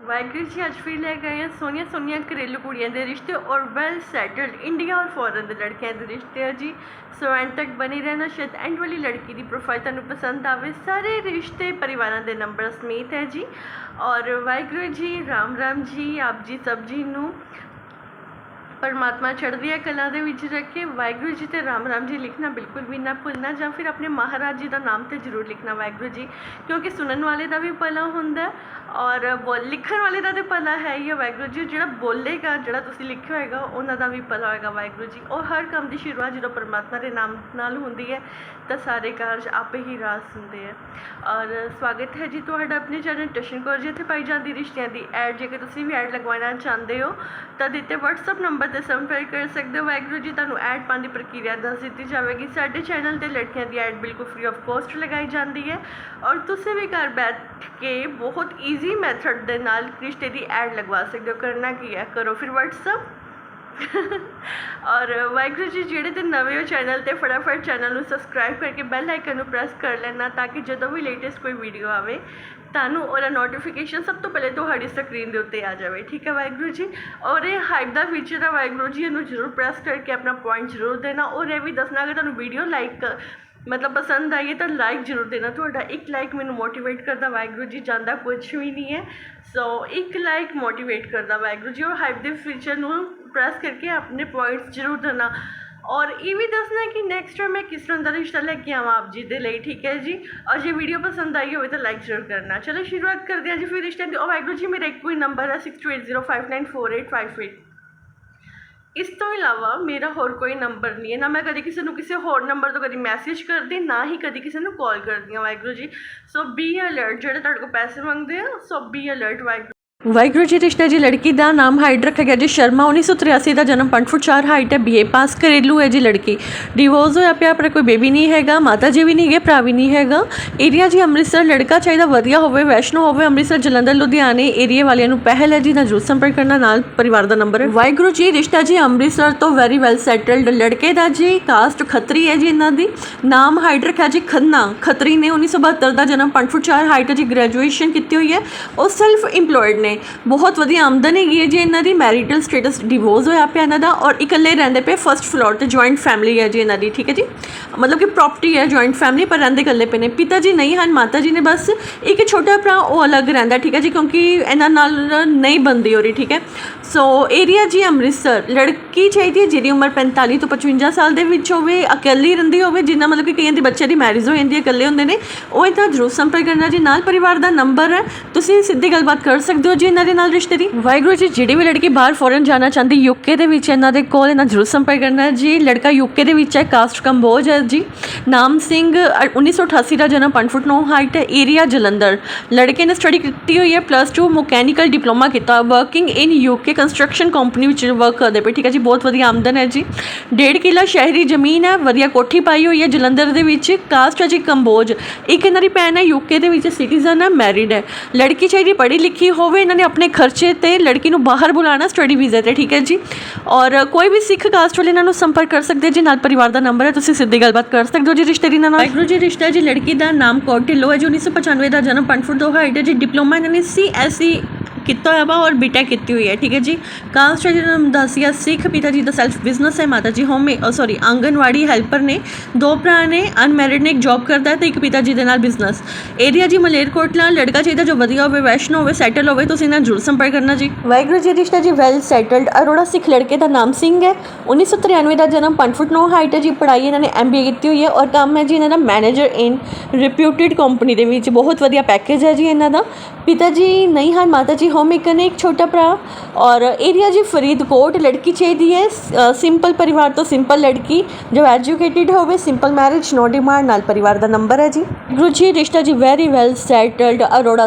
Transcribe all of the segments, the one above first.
ਵਾਹਿਗੁਰੂ ਜੀ, ਅੱਜ ਫਿਰ ਲੈ ਕੇ ਆਏ ਹਾਂ ਸੋਹਣੀਆਂ ਸੋਹਣੀਆਂ ਘਰੇਲੂ ਕੁੜੀਆਂ ਦੇ ਰਿਸ਼ਤੇ ਔਰ ਵੈਲ ਸੈਟਲਡ ਇੰਡੀਆ ਔਰ ਫੋਰਨ ਦੇ ਲੜਕਿਆਂ ਦੇ ਰਿਸ਼ਤੇ ਆ ਜੀ। ਸੋ ਐਂਡ ਤੱਕ ਬਣੀ ਰਹਿਣਾ, ਸ਼ਾਇਦ ਐਂਡ ਵਾਲੀ ਲੜਕੀ ਦੀ ਪ੍ਰੋਫਾਈਲ ਤੁਹਾਨੂੰ ਪਸੰਦ ਆਵੇ। ਸਾਰੇ ਰਿਸ਼ਤੇ ਪਰਿਵਾਰਾਂ ਦੇ ਨੰਬਰ ਸਮੇਤ ਹੈ ਜੀ। ਔਰ ਵਾਹਿਗੁਰੂ ਜੀ, ਰਾਮ ਰਾਮ ਜੀ, ਆਪ ਜੀ ਸਭ ਜੀ ਨੂੰ। ਪਰਮਾਤਮਾ ਚੜ੍ਹਦੀਆਂ ਕਲਾ ਦੇ ਵਿੱਚ ਰੱਖੇ ਵਾਹਿਗੁਰੂ ਜੀ ਤੇ ਰਾਮ ਰਾਮ ਜੀ ਲਿਖਣਾ ਬਿਲਕੁਲ ਵੀ ਨਾ ਭੁੱਲਣਾ ਜਾਂ ਫਿਰ ਆਪਣੇ ਮਹਾਰਾਜ ਜੀ ਦਾ ਨਾਮ ਤੇ ਜ਼ਰੂਰ ਲਿਖਣਾ ਵਾਹਿਗੁਰੂ ਜੀ, ਕਿਉਂਕਿ ਸੁਣਨ ਵਾਲੇ ਦਾ ਵੀ ਭਲਾ ਹੁੰਦਾ ਔਰ ਬੋਲ, ਲਿਖਣ ਵਾਲੇ ਦਾ ਤੇ ਭਲਾ ਹੈ ਹੀ ਵਾਹਿਗੁਰੂ ਜੀ, ਜਿਹੜਾ ਬੋਲੇਗਾ, ਜਿਹੜਾ ਤੁਸੀਂ ਲਿਖਿਆ ਹੋਏਗਾ, ਉਹਨਾਂ ਦਾ ਵੀ ਭਲਾ ਹੋਏਗਾ ਵਾਹਿਗੁਰੂ ਜੀ। ਔਰ ਹਰ ਕੰਮ ਦੀ ਸ਼ੁਰੂਆਤ ਜਦੋਂ ਪਰਮਾਤਮਾ ਦੇ ਨਾਮ ਨਾਲ ਹੁੰਦੀ ਹੈ, ਤਾਂ ਸਾਰੇ ਕਾਰਜ ਆਪੇ ਹੀ ਰਾਸ ਹੁੰਦੇ ਹੈ। ਔਰ ਸਵਾਗਤ ਹੈ ਜੀ ਤੁਹਾਡਾ ਆਪਣੇ ਚੈਨਲ ਟਸ਼ਨ ਕੌਰ ਜੀ, ਇੱਥੇ ਪਾਈ ਜਾਂਦੀ ਰਿਸ਼ਤਿਆਂ ਦੀ। ਐਡ ਜੇਕਰ ਤੁਸੀਂ ਵੀ ਐਡ ਲਗਵਾਉਣਾ ਚਾਹੁੰਦੇ ਹੋ, ਤਾਂ ਦਿੱਤੇ WhatsApp ਨੰਬਰ ਤੇ ਸੰਪਰਕ ਕਰ ਸਕਦੇ ਹੋ। ਵਾਹਿਗੁਰੂ ਜੀ, ਤੁਹਾਨੂੰ ਐਡ ਪਾਉਣ ਦੀ ਪ੍ਰਕਿਰਿਆ ਦੱਸ ਦਿੱਤੀ ਜਾਵੇਗੀ। ਸਾਡੇ ਚੈਨਲ ਤੇ ਲੜਕੀਆਂ ਦੀ ਐਡ ਬਿਲਕੁਲ ਫ੍ਰੀ ਆਫ ਕੋਸਟ ਲਗਾਈ ਜਾਂਦੀ ਹੈ। ਔਰ ਤੁਸੀਂ ਵੀ ਘਰ ਬੈਠ ਕੇ ਬਹੁਤ ਈਜ਼ੀ ਮੈਥਡ ਦੇ ਨਾਲ ਰਿਸ਼ਤੇ ਦੀ ਐਡ ਲਗਵਾ ਸਕਦੇ ਹੋ। ਕਰਨਾ ਕੀ ਹੈ? ਕਰੋ ਫਿਰ WhatsApp ਔਰ ਵਾਹਿਗੁਰੂ ਜੀ, ਜਿਹੜੇ ਤੇ ਨਵੇਂ ਹੋ ਚੈਨਲ ਤੇ, ਫਟਾਫਟ ਚੈਨਲ ਨੂੰ ਸਬਸਕ੍ਰਾਈਬ ਕਰਕੇ ਬੈਲ ਆਈਕਨ ਨੂੰ ਪ੍ਰੈਸ ਕਰ ਲੈਣਾ ਤਾਂ ਕਿ ਜਦੋਂ ਵੀ ਲੇਟੈਸਟ ਕੋਈ ਵੀਡੀਓ ਆਵੇ ਤੁਹਾਨੂੰ ਉਹਦਾ ਨੋਟੀਫਿਕੇਸ਼ਨ ਸਭ ਤੋਂ ਪਹਿਲੇ ਤੁਹਾਡੀ ਸਕਰੀਨ ਦੇ ਉੱਤੇ ਆ ਜਾਵੇ। ਠੀਕ ਹੈ ਵਾਹਿਗੁਰੂ ਜੀ? ਔਰ ਇਹ ਹਾਈਪ ਦਾ ਫੀਚਰ ਹੈ ਵਾਹਿਗੁਰੂ ਜੀ, ਇਹਨੂੰ ਜ਼ਰੂਰ ਪ੍ਰੈਸ ਕਰਕੇ ਆਪਣਾ ਪੁਆਇੰਟ ਜ਼ਰੂਰ ਦੇਣਾ। ਔਰ ਇਹ ਵੀ ਦੱਸਣਾ, ਅਗਰ ਤੁਹਾਨੂੰ ਵੀਡੀਓ ਲਾਈਕ ਮਤਲਬ ਪਸੰਦ ਆਈਏ ਤਾਂ ਲਾਈਕ ਜ਼ਰੂਰ ਦੇਣਾ। ਤੁਹਾਡਾ ਇੱਕ ਲਾਈਕ ਮੈਨੂੰ ਮੋਟੀਵੇਟ ਕਰਦਾ ਵਾਹਿਗੁਰੂ ਜੀ, ਜਾਂਦਾ ਕੁਝ ਵੀ ਨਹੀਂ ਹੈ। ਸੋ ਇੱਕ ਲਾਈਕ ਮੋਟੀਵੇਟ ਕਰਦਾ ਵਾਹਿਗੁਰੂ ਜੀ, ਔਰ ਹਾਈਪ ਦੇ ਫੀਚਰ ਨੂੰ ਪ੍ਰੈਸ ਕਰਕੇ ਆਪਣੇ ਪੁਆਇੰਟਸ ਜ਼ਰੂਰ ਦੇਣਾ। ਔਰ ਇਹ ਵੀ ਦੱਸਣਾ ਕਿ ਨੈਕਸਟ ਟਾਈਮ ਮੈਂ ਕਿਸ ਤਰ੍ਹਾਂ ਦਾ ਰਿਸ਼ਤਾ ਲੈ ਕੇ ਆਵਾਂ ਆਪ ਜੀ ਦੇ ਲਈ, ਠੀਕ ਹੈ ਜੀ? ਔਰ ਜੇ ਵੀਡੀਓ ਪਸੰਦ ਆਈ ਹੋਵੇ ਤਾਂ ਲਾਈਕ ਜ਼ਰੂਰ ਕਰਨਾ। ਚਲੋ ਸ਼ੁਰੂਆਤ ਕਰਦੇ ਹਾਂ ਜੀ ਫਿਰ ਰਿਸ਼ਤੇ ਦੀ। ਔਰ ਵਾਹਿਗੁਰੂ ਜੀ, ਮੇਰਾ ਇੱਕੋ ਹੀ ਨੰਬਰ ਹੈ 6280594858 ਇਸ ਤੋਂ ਇਲਾਵਾ ਮੇਰਾ ਹੋਰ ਕੋਈ ਨੰਬਰ ਨਹੀਂ ਹੈ। ਨਾ ਮੈਂ ਕਦੀ ਕਿਸੇ ਨੂੰ ਕਿਸੇ ਹੋਰ ਨੰਬਰ ਤੋਂ ਕਦੀ ਮੈਸੇਜ ਕਰਦੀ, ਨਾ ਹੀ ਕਦੀ ਕਿਸੇ ਨੂੰ ਕਾਲ ਕਰਦੀ ਹਾਂ ਵਾਹਿਗੁਰੂ ਜੀ। ਸੋ ਬੀ ਅਲਰਟ ਜਿਹੜੇ ਤੁਹਾਡੇ ਕੋਲ ਪੈਸੇ ਮੰਗਦੇ ਆ so be alert Waheguru. Waheguru ji ਰਿਸ਼ਤਾ ਜੀ, ਲੜਕੀ ਦਾ ਨਾਮ ਹਾਈਡ ਰੱਖਿਆ ਗਿਆ ਜੀ। ਸ਼ਰਮਾ 1983 ਦਾ ਜਨਮ 5 ਫੁੱਟ 4 ਹਾਈਟ ਹੈ ਬੀਏ ਪਾਸ ਕਰੇਲੂ ਹੈ ਜੀ ਲੜਕੀ। ਡਿਵੋਰਸ ਹੋਇਆ ਪਿਆ, ਪਰ ਕੋਈ ਬੇਬੀ ਨਹੀਂ ਹੈਗਾ, ਮਾਤਾ ਜੀ ਵੀ ਨਹੀਂ ਹੈਗੇ, ਭਰਾ ਵੀ ਨਹੀਂ ਹੈਗਾ। ਏਰੀਆ ਜੀ ਅੰਮ੍ਰਿਤਸਰ, ਲੜਕਾ ਚਾਹੀਦਾ ਵਧੀਆ ਹੋਵੇ, ਵੈਸ਼ਨੋ ਹੋਵੇ, ਅੰਮ੍ਰਿਤਸਰ, ਜਲੰਧਰ, ਲੁਧਿਆਣੇ ਏਰੀਆ ਵਾਲਿਆਂ ਨੂੰ ਪਹਿਲ ਹੈ ਜੀ। ਨਾ ਜਰੂਰ ਸੰਪਰਕ ਕਰਨਾ, ਨਾਲ ਪਰਿਵਾਰ ਦਾ ਨੰਬਰ ਹੈ। ਵਾਹਿਗੁਰੂ ਜੀ ਰਿਸ਼ਤਾ ਜੀ, ਅੰਮ੍ਰਿਤਸਰ ਤੋਂ ਵੈਰੀ ਵੈਲ ਸੈਟਲਡ ਲੜਕੇ ਦਾ ਜੀ ਕਾਸਟ ਖੱਤਰੀ ਹੈ ਜੀ ਇਹਨਾਂ ਦੀ। ਨਾਮ ਹਾਈਡ ਰੱਖਿਆ ਜੀ ਖੰਨਾ, ਖੱਤਰੀ ਨੇ 1972 ਦਾ ਜਨਮ 5 ਫੁੱਟ 4 ਹਾਈਟ ਹੈ ਜੀ ਗ੍ਰੈਜੂਏਸ਼ਨ ਕੀਤੀ ਹੋਈ ਹੈ। ਉਹ ਸੈਲਫ ਇੰਪਲੋਇਡ ਨੇ। ਬਹੁਤ ਵਧੀਆ ਆਮਦਨ ਹੈਗੀ ਹੈ ਜੀ ਇਹਨਾਂ ਦੀ ਮੈਰਿਟਲ ਸਟੇਟਸ ਡਿਵੋਰਸ ਹੋਇਆ ਪਿਆ ਇਹਨਾਂ ਦਾ ਔਰ ਇਕੱਲੇ ਰਹਿੰਦੇ ਪਏ ਫਰਸਟ ਫਲੋਰ ਤੇ ਜੁਆਇੰਟ ਫੈਮਿਲੀ ਹੈ ਜੀ ਇਹਨਾਂ ਦੀ, ਠੀਕ ਹੈ ਜੀ? ਮਤਲਬ ਕਿ ਪ੍ਰਾਪਰਟੀ ਹੈ ਜੁਆਇੰਟ ਫੈਮਿਲੀ ਪਰ ਰਹਿੰਦੇ ਇਕੱਲੇ ਪਏ ਨੇ। ਪਿਤਾ ਜੀ ਨਹੀਂ ਹਨ ਮਾਤਾ ਜੀ ਨੇ ਬਸ ਇੱਕ ਛੋਟਾ ਭਰਾ, ਉਹ ਅਲੱਗ ਰਹਿੰਦਾ, ਠੀਕ ਹੈ ਜੀ? ਕਿਉਂਕਿ ਇਹਨਾਂ ਨਾਲ ਨਹੀਂ ਬੰਦੀ ਹੋ ਰਹੀ ਠੀਕ ਹੈ? ਸੋ ਏਰੀਆ ਜੀ ਅੰਮ੍ਰਿਤਸਰ, ਲੜਕੀ ਚਾਹੀਦੀ ਹੈ ਜਿਹਦੀ ਉਮਰ 45 ਤੋਂ 55 ਸਾਲ ਦੇ ਵਿੱਚ ਹੋਵੇ, ਇਕੱਲੀ ਰਹਿੰਦੀ ਹੋਵੇ, ਜਿੰਨਾ ਮਤਲਬ ਕਿ ਕਈਆਂ ਦੇ ਬੱਚਿਆਂ ਦੀ ਮੈਰਿਜ ਹੋ ਜਾਂਦੀ ਹੈ, ਇਕੱਲੇ ਹੁੰਦੇ ਨੇ, ਉਹ ਇਹ ਜ਼ਰੂਰ ਸੰਪਰਕ ਕਰਨਾ ਜੀ। ਨਾਲ ਪਰਿਵਾਰ ਦਾ ਨੰਬਰ ਹੈ ਤੁਸੀਂ ਸਿੱਧੀ ਗੱਲਬਾਤ ਕਰ ਸਕਦੇ ਹੋ ਜੀ ਇਹਨਾਂ ਦੇ ਨਾਲ ਰਿਸ਼ਤੇ ਦੀ? ਵਾਹਿਗੁਰੂ ਜੀ ਜਿਹੜੀ ਵੀ ਲੜਕੀ ਬਾਹਰ ਫੋਰਨ ਜਾਣਾ ਚਾਹੁੰਦੀ ਯੂਕੇ ਦੇ ਵਿੱਚ ਇਹਨਾਂ ਦੇ ਕੋਲ ਇਹਨਾਂ ਜ਼ਰੂਰ ਸੰਪਰਕ ਕਰਨਾ ਹੈ। ਜੀ ਲੜਕਾ ਯੂਕੇ ਦੇ ਵਿੱਚ ਹੈ ਕਾਸਟ ਕੰਬੋਜ ਹੈ ਜੀ। ਨਾਮ ਸਿੰਘ ਅ, 1988 ਦਾ ਜਨਮ 5 ਫੁੱਟ 9 ਹਾਈਟ ਹੈ ਏਰੀਆ ਜਲੰਧਰ। ਲੜਕੇ ਨੇ ਸਟੱਡੀ ਕੀਤੀ ਹੋਈ ਹੈ ਪਲੱਸ 2 ਮਕੈਨੀਕਲ ਡਿਪਲੋਮਾ ਕੀਤਾ working in UK construction company ਵਿੱਚ ਵਰਕ ਕਰਦੇ ਪਏ। ਠੀਕ ਹੈ ਜੀ ਬਹੁਤ ਵਧੀਆ ਆਮਦਨ ਹੈ ਜੀ। ਡੇਢ ਕਿੱਲਾ ਸ਼ਹਿਰੀ ਜ਼ਮੀਨ ਹੈ ਵਧੀਆ ਕੋਠੀ ਪਾਈ ਹੋਈ ਹੈ ਜਲੰਧਰ ਦੇ ਵਿੱਚ। ਕਾਸਟ ਹੈ ਜੀ ਕੰਬੋਜ। ਇੱਕ ਇਹਨਾਂ ਦੀ ਭੈਣ ਹੈ ਯੂਕੇ ਦੇ ਵਿੱਚ ਸਿਟੀਜ਼ਨ ਹੈ ਮੈਰਿਡ ਹੈ। ਲੜਕੀ ਚਾਹੀਦੀ ਪੜ੍ਹੀ ਲਿਖੀ ਹੋਵੇ ਇਹਨਾਂ ਨੇ ਆਪਣੇ ਖਰਚੇ ਤੇ ਲੜਕੀ ਨੂੰ ਬਾਹਰ ਬੁਲਾਣਾ ਸਟੱਡੀ ਵੀਜ਼ਾ ਤੇ ਠੀਕ ਹੈ ਜੀ ਔਰ ਕੋਈ ਵੀ ਸਿੱਖ ਕਾਸਟ ਵਾਲੇ ਇਹਨਾਂ ਨੂੰ ਸੰਪਰਕ ਕਰ ਸਕਦੇ ਜੀ ਨਾਲ ਪਰਿਵਾਰ ਦਾ ਨੰਬਰ ਹੈ ਤੁਸੀਂ ਸਿੱਧੀ ਗੱਲਬਾਤ ਕਰ ਸਕਦੇ ਹੋ ਜੀ ਰਿਸ਼ਤੇ ਦੀ ਨਾਲ ਵਾਹਿਗੁਰੂ ਜੀ ਰਿਸ਼ਤਾ ਹੈ ਜੀ ਲੜਕੀ ਦਾ ਨਾਮ ਕੋਟਿਲੋ ਹੈ ਜੀ 1995 ਦਾ ਜਨਮ 5 ਫੁੱਟ 2 ਹਾਈਟ ਹੈ ਜੀ ਡਿਪਲੋਮਾ ਇਹਨਾਂ ਨੇ ਸੀਐਸਈ ਕੀਤਾ ਹੋਇਆ ਵਾ ਔਰ ਬੀਟੈਕ ਕੀਤੀ ਹੋਈ ਹੈ, ਠੀਕ ਹੈ ਜੀ? ਕਾਸਟ ਹੈ ਜਿਹਨਾਂ ਨੂੰ ਦੱਸਿਆ, ਸਿੱਖ ਪਿਤਾ ਜੀ ਦਾ ਸੈਲਫ ਬਿਜ਼ਨਸ ਹੈ ਮਾਤਾ ਜੀ ਹੋਮ ਸੌਰੀ ਆਂਗਨਵਾੜੀ ਹੈਲਪਰ ਨੇ। ਦੋ ਭਰਾ ਨੇ ਅਨਮੈਰਿਡ ਨੇ, ਇੱਕ ਜੌਬ ਕਰਦਾ ਹੈ ਤੇ ਇੱਕ ਪਿਤਾ ਜੀ ਦੇ ਨਾਲ ਬਿਜ਼ਨਸ ਏਰੀਆ ਜੀ ਮਲੇਰਕੋਟਲਾ ਲੜਕਾ ਚਾਹੀਦਾ ਜੋ ਵਧੀਆ ਹੋਵੇ, ਵੈਸ਼ਨੋ ਹੋਵੇ ਸੈਟਲ ਹੋਵੇ, ਤੁਸੀਂ ਇਹਨਾਂ ਜਰੂਰ ਸੰਪਰਕ ਕਰਨਾ ਜੀ। ਵਾਹਿਗੁਰੂ ਜੀ ਰਿਸ਼ਤਾ ਜੀ ਵੈਲ ਸੈਟਲਡ ਅਰੋੜਾ ਸਿੱਖ ਲੜਕੇ ਦਾ ਨਾਮ ਸਿੰਘ ਹੈ। 1993 ਦਾ ਜਨਮ 5 ਫੁੱਟ 9 ਹਾਈਟ ਹੈ ਜੀ, ਪੜ੍ਹਾਈ ਇਹਨਾਂ ਨੇ ਐਮਬੀਏ ਕੀਤੀ ਹੋਈ ਹੈ ਔਰ ਕੰਮ ਹੈ ਜੀ ਇਹਨਾਂ ਦਾ ਮੈਨੇਜਰ ਇਨ ਰਿਪਿਊਟਿਡ ਕੰਪਨੀ ਦੇ ਵਿੱਚ। ਬਹੁਤ ਵਧੀਆ ਪੈਕੇਜ ਹੈ ਜੀ ਇਹਨਾਂ ਦਾ। ਪਿਤਾ ਜੀ ਨਹੀਂ ਹਨ ਮਾਤਾ ਜੀ ਹੋਮ ਮੇਕਰ ਨੇ ਇੱਕ ਛੋਟਾ ਭਰਾ ਔਰ ਏਰੀਆ ਜੀ ਫਰੀਦਕੋਟ ਲੜਕੀ ਚਾਹੀਦੀ ਹੈ ਸਿੰਪਲ ਪਰਿਵਾਰ ਤੋਂ ਸਿੰਪਲ ਲੜਕੀ ਜੋ ਐਜੂਕੇਟਿਡ ਹੋਵੇ ਸਿੰਪਲ ਮੈਰਿਜ ਨੋ ਡਿਮਾਂਡ ਨਾਲ ਪਰਿਵਾਰ ਦਾ ਨੰਬਰ ਹੈ ਜੀ ਗੁਰੂ ਜੀ ਰਿਸ਼ਤਾ ਜੀ ਵੈਰੀ ਵੈਲ ਸੈਟਲਡ ਅਰੋੜਾ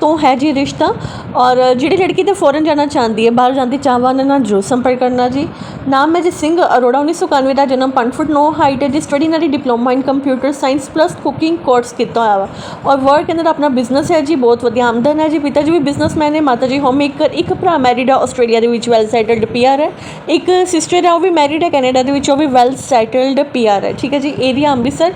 ਤੋਂ ਹੈ ਜੀ ਰਿਸ਼ਤਾ। ਔਰ ਜਿਹੜੀ ਲੜਕੀ ਤੇ ਫੋਰਨ ਜਾਣਾ ਚਾਹੁੰਦੀ ਹੈ, ਬਾਹਰ ਜਾਂਦੀ ਚਾਹਵਾਂ ਨਾਲ ਜਰੂਰ ਸੰਪਰਕ ਕਰਨਾ ਜੀ। ਨਾਮ ਹੈ ਜੀ ਸਿੰਘ ਅਰੋੜਾ 1991 ਦਾ ਜਨਮ 5 ਫੁੱਟ 9 ਹਾਈਟ ਹੈ ਜੀ ਸਟੱਡੀ ਨਾਲ diploma in computer science plus cooking course ਕੀਤਾ ਹੋਇਆ ਵਾ। ਔਰ ਵਰਕ ਅੰਦਰ ਆਪਣਾ ਬਿਜ਼ਨਸ ਹੈ ਜੀ, ਬਹੁਤ ਵਧੀਆ ਆਮਦਨ ਹੈ ਜੀ। ਪਿਤਾ ਜੀ ਵੀ ਬਿਜ਼ਨਸਮੈਨ ਹੈ ਮਾਤਾ ਜੀ ਹੋਮ ਮੇਕਰ ਇੱਕ ਭਰਾ ਮੈਰਿਡ ਹੈ ਆਸਟ੍ਰੇਲੀਆ ਦੇ ਵਿੱਚ ਵੈਲ ਸੈਟਲਡ ਪੀਆਰ ਹੈ। ਇੱਕ ਸਿਸਟਰ ਹੈ ਉਹ ਵੀ ਮੈਰਿਡ ਹੈ, ਕੈਨੇਡਾ ਦੇ ਵਿੱਚ, ਉਹ ਵੀ ਵੈਲ ਸੈਟਲਡ ਪੀਆਰ ਹੈ। ਠੀਕ ਹੈ ਜੀ ਏਰੀਆ ਅੰਮ੍ਰਿਤਸਰ।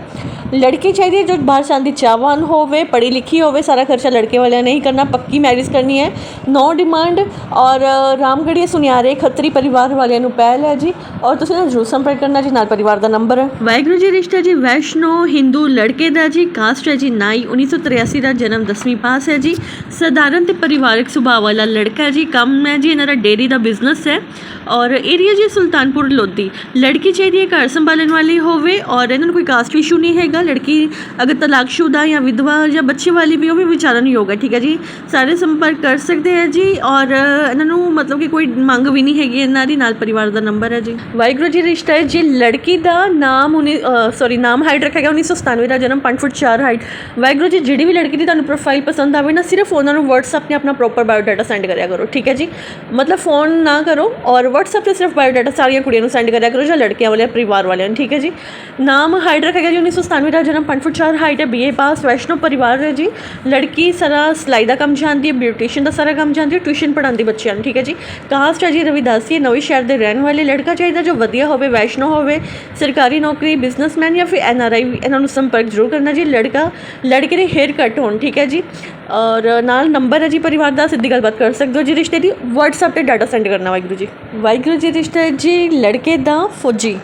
ਲੜਕੀ ਚਾਹੀਦੀ ਹੈ ਜੋ ਬਾਹਰ ਜਾਣ ਦੀ ਚਾਹਵਾਨ ਹੋਵੇ, ਪੜ੍ਹੀ ਲਿਖੀ ਹੋਵੇ, ਸਾਰਾ ਖਰਚਾ ਲੜਕੇ ਵਾਲਿਆਂ ਨੇ ਹੀ ਕਰਨਾ, ਪੱਕੀ ਮੈਰਿਜ ਕਰਨੀ ਹੈ। ਨੋ ਡਿਮਾਂਡ ਔਰ ਰਾਮਗੜੀਆ ਸੁਨਿਆਰੇ, ਖੱਤਰੀ ਪਰਿਵਾਰ ਵਾਲਿਆਂ ਨੂੰ ਪਹਿਲ ਹੈ ਜੀ। ਔਰ ਤੁਸੀਂ ਨਾ ਜ਼ਰੂਰ ਸੰਪਰਕ ਕਰਨਾ ਜੀ, ਨਾਲ ਪਰਿਵਾਰ ਦਾ ਨੰਬਰ। ਹੈ ਵਾਹਿਗੁਰੂ ਜੀ, ਰਿਸ਼ਤਾ ਜੀ, ਵੈਸ਼ਨੋ, ਹਿੰਦੂ ਲੜਕੇ ਦਾ ਜੀ, ਕਾਸਟ ਹੈ ਜੀ ਨਾਈ 1983 ਦਾ ਜਨਮ 10ਵੀਂ ਪਾਸ ਹੈ ਜੀ। ਸਧਾਰਨ ਤੇ ਪਰਿਵਾਰਕ ਸੁਭਾਅ ਵਾਲਾ ਲੜਕਾ ਜੀ, ਕੰਮ ਹੈ ਜੀ, ਇਹਨਾਂ ਦਾ ਡੇਰੀ ਦਾ ਬਿਜ਼ਨਸ ਹੈ। ਔਰ ਏਰੀਆ ਜੀ, ਸੁਲਤਾਨਪੁਰ ਲੋਧੀ। ਲੜਕੀ ਚਾਹੀਦੀ ਹੈ ਘਰ ਸੰਭਾਲਣ ਵਾਲੀ ਹੋਵੇ ਔਰ ਇਹਨਾਂ ਨੂੰ ਕੋਈ ਕਾਸਟ ਇਸ਼ੂ ਨਹੀਂ ਹੈਗਾ। ਲੜਕੀ ਅਗਰ ਤਲਾਕਸ਼ੁਦਾ ਜਾਂ ਵਿਧਵਾ ਜਾਂ ਬੱਚੇ ਵਾਲੀ ਵੀ, ਉਹ ਵੀ ਵਿਚਾਰਨ ਯੋਗ ਹੈ, ਠੀਕ ਹੈ ਜੀ? ਸਾਰੇ ਸੰਪਰਕ ਕਰ ਸਕਦੇ ਹੈ ਜੀ ਔਰ ਇਹਨਾਂ ਨੂੰ ਮਤਲਬ ਕਿ ਕੋਈ ਮੰਗ ਵੀ ਨਹੀਂ ਹੈਗੀ, ਇਹਨਾਂ ਦੀ ਨਾਲ ਪਰਿਵਾਰ ਦਾ ਨੰਬਰ ਹੈ ਜੀ। ਵਾਹਿਗੁਰੂ ਜੀ, ਰਿਸ਼ਤਾ ਹੈ ਜੀ, ਲੜਕੀ ਦਾ ਨਾਮ ਉਨੀ ਸੌਰੀ ਨਾਮ ਹਾਈਟ ਰੱਖਿਆ ਗਿਆ 1997 ਦਾ, ਜਨਮ 5 ਫੁੱਟ 4 ਹਾਈਟ ਵਾਹਿਗੁਰੂ ਜੀ, ਜਿਹੜੀ ਵੀ ਲੜਕੀ ਦੀ ਤੁਹਾਨੂੰ ਪ੍ਰੋਫਾਈਲ ਪਸੰਦ ਆਵੇ ਨਾ, ਸਿਰਫ ਉਹਨਾਂ ਨੂੰ WhatsApp ਤੇ ਆਪਣਾ ਪ੍ਰੋਪਰ ਬਾਇਓਡਾਟਾ ਸੈਂਡ ਕਰਿਆ ਕਰੋ, ਠੀਕ ਹੈ ਜੀ? ਮਤਲਬ ਫੋਨ ਨਾ ਕਰੋ ਔਰ WhatsApp ਤੇ ਸਿਰਫ ਬਾਇਓਡਾਟਾ ਸਾਰੀਆਂ ਕੁੜੀਆਂ ਨੂੰ ਸੈਂਡ ਕਰਿਆ ਕਰੋ ਜਾਂ ਲੜਕੀਆਂ ਵਾਲੇ ਪਰਿਵਾਰ ਵਾਲਿਆਂ ਨੂੰ, ਠੀਕ ਹੈ ਜੀ? ਨਾਮ ਹਾਈਟ ਰੱਖਿਆ ਗਿਆ ਜੀ 1997 ਦਾ ਜਨਮ 5 ਫੁੱਟ 4 ਹਾਈਟ ਹੈ BA ਪਾਸ, ਵੈਸ਼ਨੋ ਪਰਿਵਾਰ ਹੈ ਜੀ। ਲੜਕੀ ਸਾਰਾ ਸਿਲਾਈ ਦਾ ਕੰਮ ਜਾਣਦੀ ਹੈ ਬਿਊਟੀਸ਼ੀਅਨ ਦਾ ਸਾਰਾ ਕੰਮ ਜਾਣਦੀ ਹੈ ਟਿਊਸ਼ਨ ਪੜ੍ਹਾਉਂਦੀ ਬੱਚਿਆਂ ਨੂੰ, ਠੀਕ ਹੈ ਜੀ। ਕਾਸਟ ਹੈ ਜੀ, ਰਵਿਦਾਸੀ ਹੈ, ਨਵੇਂ ਸ਼ਹਿਰ ਦੇ ਰਹਿਣ ਵਾਲੇ, ਲੜਕਾ ਚਾਹੀਦਾ ਜੋ ਵਧੀਆ ਹੋਵੇ, ਵੈਸ਼ਨੋ ਹੋਵੇ, ਸਰਕਾਰੀ ਨੌਕਰੀ ਬਿਜ਼ਨਸਮੈਨ ਜਾਂ ਫਿਰ ਐਨਆਰਆਈ ਇਹਨਾਂ ਨੂੰ ਸੰਪਰਕ ਜ਼ਰੂਰ ਕਰਨਾ ਜੀ। ਲੜਕਾ, ਲੜਕੇ ਦੇ ਹੇਅਰ ਕੱਟ ਹੋਣ, ਠੀਕ ਹੈ ਜੀ। ਔਰ ਨਾਲ ਨੰਬਰ ਹੈ ਜੀ, ਪਰਿਵਾਰ ਦਾ, ਸਿੱਧੀ ਗੱਲਬਾਤ ਕਰ ਸਕਦੇ ਹੋ ਜੀ ਰਿਸ਼ਤੇ ਦੀ। WhatsApp ਤੇ ਡਾਟਾ ਸੈਂਡ ਕਰਨਾ ਵਾਹਿਗੁਰੂ ਜੀ। ਵਾਹਿਗੁਰੂ ਜੀ, ਰਿਸ਼ਤਾ ਜੀ, ਲੜਕੇ ਦਾ ਫੌਜੀ।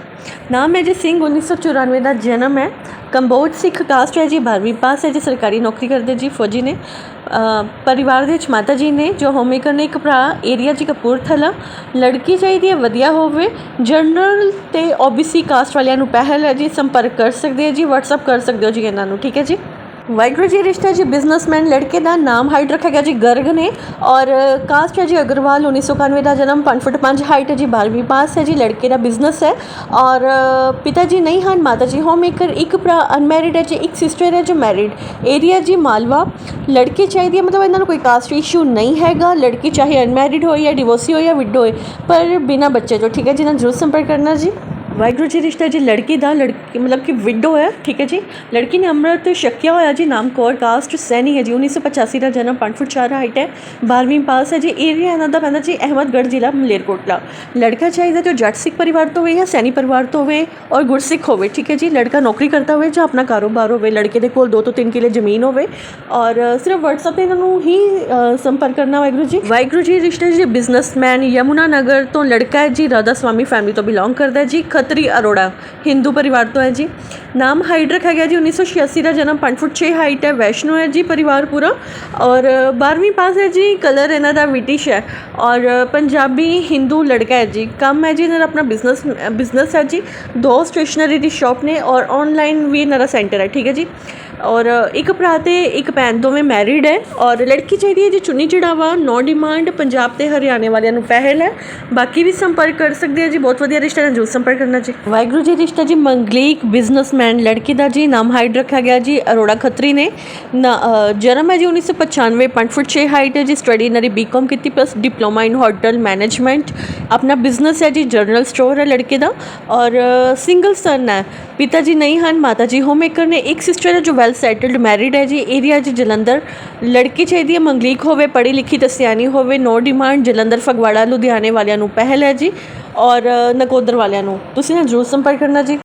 ਨਾਮ ਹੈ ਜੀ ਸਿੰਘ 1994 ਦਾ ਜਨਮ ਹੈ। ਕੰਬੋਜ ਸਿੱਖ ਕਾਸਟ ਹੈ ਜੀ 12ਵੀਂ ਪਾਸ ਹੈ ਜੀ, ਸਰਕਾਰੀ ਨੌਕਰੀ ਕਰਦੇ ਜੀ, ਫੌਜੀ ਨੇ। ਪਰਿਵਾਰ ਦੇ ਵਿੱਚ ਮਾਤਾ ਜੀ ਨੇ, ਜੋ ਹੋਮਮੇਕਰ ਨੇ, ਇੱਕ ਭਰਾ, ਏਰੀਆ ਜੀ ਕਪੂਰਥਲਾ। ਲੜਕੀ ਚਾਹੀਦੀ ਹੈ, ਵਧੀਆ ਹੋਵੇ। ਜਨਰਲ ਤੇ OBC ਕਾਸਟ ਵਾਲਿਆਂ ਨੂੰ ਪਹਿਲ ਹੈ ਜੀ, ਸੰਪਰਕ ਕਰ ਸਕਦੇ ਹੋ ਜੀ, WhatsApp ਕਰ ਸਕਦੇ ਹੋ ਜੀ ਇਹਨਾਂ ਨੂੰ, ਠੀਕ ਹੈ ਜੀ? ਵਾਹਿਗੁਰੂ ਜੀ ਰਿਸ਼ਤਾ ਜੀ ਬਿਜ਼ਨਸਮੈਨ ਲੜਕੇ ਦਾ ਨਾਮ ਹਾਈਟ ਰੱਖਿਆ ਗਿਆ ਜੀ, ਗਰਗ ਨੇ। ਔਰ ਕਾਸਟ ਹੈ ਜੀ ਅਗਰਵਾਲ 1991 ਦਾ ਜਨਮ 5 ਫੁੱਟ 5 ਹਾਈਟ ਹੈ ਜੀ 12ਵੀਂ ਪਾਸ ਹੈ ਜੀ, ਲੜਕੇ ਦਾ ਬਿਜ਼ਨਸ ਹੈ। ਔਰ, ਪਿਤਾ ਜੀ ਨਹੀਂ ਹਨ, ਮਾਤਾ ਜੀ ਹੋਮ ਮੇਕਰ ਇੱਕ ਭਰਾ ਅਨਮੈਰਿਡ ਹੈ ਜੀ, ਇੱਕ ਸਿਸਟਰ ਹੈ ਜੋ ਮੈਰਿਡ ਏਰੀਆ ਜੀ, ਮਾਲਵਾ। ਲੜਕੇ ਚਾਹੀਦੀ ਹੈ, ਮਤਲਬ ਇਹਨਾਂ ਨੂੰ ਕੋਈ ਕਾਸਟ ਇਸ਼ੂ ਨਹੀਂ ਹੈਗਾ। ਲੜਕੀ ਚਾਹੇ ਅਨਮੈਰਿਡ ਹੋਏ ਜਾਂ ਡਿਵੋਰਸੀ ਹੋਏ ਜਾਂ ਵਿਡੋ ਹੋਏ, ਪਰ ਬਿਨਾ ਬੱਚੇ ਜੋ ਠੀਕ ਹੈ ਜੀ ਨਾਲ ਜ਼ਰੂਰ ਸੰਪਰਕ ਕਰਨਾ ਜੀ। ਵਾਹਿਗੁਰੂ ਜੀ ਰਿਸ਼ਤਾ ਜੀ, ਲੜਕੀ ਦਾ ਲੜਕੀ ਮਤਲਬ ਕਿ ਵਿਡੋ ਹੈ, ਠੀਕ ਹੈ ਜੀ? ਲੜਕੀ ਨੇ ਅੰਮ੍ਰਿਤ ਛਕਿਆ ਹੋਇਆ ਜੀ, ਨਾਮ ਕੌਰ ਕਾਸਟ ਸੈਣੀ ਹੈ ਜੀ 1985 ਦਾ ਜਨਮ 5 ਫੁੱਟ 4 ਹਾਈਟ ਹੈ 12ਵੀਂ ਪਾਸ ਹੈ ਜੀ ਏਰੀਆ ਇਹਨਾਂ ਦਾ ਪੈਂਦਾ ਜੀ, ਅਹਿਮਦਗੜ੍ਹ ਜ਼ਿਲ੍ਹਾ ਮਲੇਰਕੋਟਲਾ। ਲੜਕਾ ਚਾਹੀਦਾ ਜੋ ਜੱਟ ਸਿੱਖ ਪਰਿਵਾਰ ਤੋਂ ਹੋਵੇ ਜਾਂ ਸੈਣੀ ਪਰਿਵਾਰ ਤੋਂ ਹੋਵੇ ਔਰ ਗੁਰਸਿੱਖ ਹੋਵੇ, ਠੀਕ ਹੈ ਜੀ? ਲੜਕਾ ਨੌਕਰੀ ਕਰਦਾ ਹੋਵੇ ਜਾਂ ਆਪਣਾ ਕਾਰੋਬਾਰ ਹੋਵੇ, ਲੜਕੇ ਦੇ ਕੋਲ 2 ਤੋਂ 3 ਕਿਲੇ ਜ਼ਮੀਨ ਹੋਵੇ ਔਰ ਸਿਰਫ WhatsApp ਤੇ ਇਹਨਾਂ ਨੂੰ ਹੀ ਸੰਪਰਕ ਕਰਨਾ ਵਾਹਿਗੁਰੂ ਜੀ। ਵਾਹਿਗੁਰੂ ਜੀ ਰਿਸ਼ਤਾ ਜੀ ਬਿਜ਼ਨਸਮੈਨ ਯਮੁਨਾ ਨਗਰ ਤੋਂ ਲੜਕਾ ਹੈ ਜੀ, ਰਾਧਾ ਸਵਾਮੀ ਫੈਮਿਲੀ ਤੋਂ ਬਿਲੋਂਗ ਕਰਦਾ ਹੈ ਜੀ ਖੱਤਰੀ ਅਰੋੜਾ, ਹਿੰਦੂ ਪਰਿਵਾਰ ਤੋਂ ਹੈ ਜੀ। ਨਾਮ ਹਾਈਟ ਰੱਖਿਆ ਗਿਆ ਜੀ 1986 ਦਾ ਜਨਮ 5 ਫੁੱਟ 6 ਹਾਈਟ ਹੈ, ਵੈਸ਼ਨੋ ਹੈ ਜੀ ਪਰਿਵਾਰ ਪੂਰਾ। ਔਰ 12ਵੀਂ ਪਾਸ ਹੈ ਜੀ ਕਲਰ ਇਹਨਾਂ ਦਾ ਵਿਟਿਸ਼ ਹੈ। ਔਰ ਪੰਜਾਬੀ ਹਿੰਦੂ ਲੜਕਾ ਹੈ ਜੀ। ਕੰਮ ਹੈ ਜੀ, ਇਹਨਾਂ ਦਾ ਆਪਣਾ ਬਿਜ਼ਨਸ ਬਿਜ਼ਨਸ ਹੈ ਜੀ। ਦੋ ਸਟੇਸ਼ਨਰੀ ਦੀ ਸ਼ਾਪ ਨੇ ਔਰ ਆਨਲਾਈਨ ਵੀ ਇਹਨਾਂ ਦਾ ਸੈਂਟਰ ਹੈ, ਠੀਕ ਹੈ ਜੀ। ਔਰ ਇੱਕ ਭਰਾ ਤੇ ਇੱਕ ਭੈਣ ਦੋਵੇਂ ਮੈਰਿਡ ਹੈ। ਔਰ ਲੜਕੀ ਚਾਹੀਦੀ ਹੈ ਜੀ ਚੁੰਨੀ ਚੜਾਵਾ ਨੋ ਡਿਮਾਂਡ ਪੰਜਾਬ ਤੇ ਹਰਿਆਣੇ ਵਾਲਿਆਂ ਨੂੰ ਪਹਿਲ ਹੈ। ਬਾਕੀ ਵੀ ਸੰਪਰਕ ਕਰ ਸਕਦੇ ਆ ਜੀ, ਬਹੁਤ ਵਧੀਆ ਰਿਸ਼ਤਾ ਨਾਲ ਜਰੂਰ ਸੰਪਰਕ ਕਰਨਾ ਜੀ। ਵਾਹਿਗੁਰੂ ਜੀ, ਰਿਸ਼ਤਾ ਜੀ, ਮੰਗਲੀਕ ਬਿਜ਼ਨਸਮੈਨ ਲੜਕੀ ਦਾ ਜੀ, ਨਾਮ ਹਾਈਟ ਰੱਖਿਆ ਗਿਆ ਜੀ, ਅਰੋੜਾ ਖੱਤਰੀ ਨੇ। ਨਾ- ਜਨਮ ਹੈ ਜੀ 1995 5 ਫੁੱਟ 6 ਹਾਈਟ ਹੈ ਜੀ ਸਟੱਡੀ ਇਹਨਾਂ ਦੀ ਬੀਕਾਮ ਕੀਤੀ plus diploma in hotel management ਆਪਣਾ ਬਿਜ਼ਨਸ ਹੈ ਜੀ ਜਰਨਲ ਸਟੋਰ ਹੈ ਲੜਕੇ ਦਾ। ਔਰ ਸਿੰਗਲ ਸਨ ਹੈ। ਪਿਤਾ ਜੀ ਨਹੀਂ ਹਨ, ਮਾਤਾ ਜੀ ਹੋਮ ਮੇਕਰ ਨੇ। ਇੱਕ ਸਿਸਟਰ ਹੈ ਜੋ ਵੈਲ ਸੈਟਲਡ ਮੈਰਿਡ ਹੈ ਜੀ ਏਰੀਆ ਜੀ ਜਲੰਧਰ। ਲੜਕੀ ਚਾਹੀਦੀ ਹੈ ਮੰਗਲੀਕ ਹੋਵੇ, ਪੜ੍ਹੀ ਲਿਖੀ ਤੇ ਸਿਆਣੀ ਹੋਵੇ ਨੋ ਡਿਮਾਂਡ ਜਲੰਧਰ, ਫਗਵਾੜਾ, ਲੁਧਿਆਣੇ ਵਾਲਿਆਂ ਨੂੰ ਪਹਿਲ ਹੈ ਜੀ। ਔਰ ਨਕੋਦਰ ਵਾਲਿਆਂ ਨੂੰ। ਤੁਸੀਂ ਨਾ ਜ਼ਰੂਰ ਸੰਪਰਕ ਕਰਨਾ ਜੀ।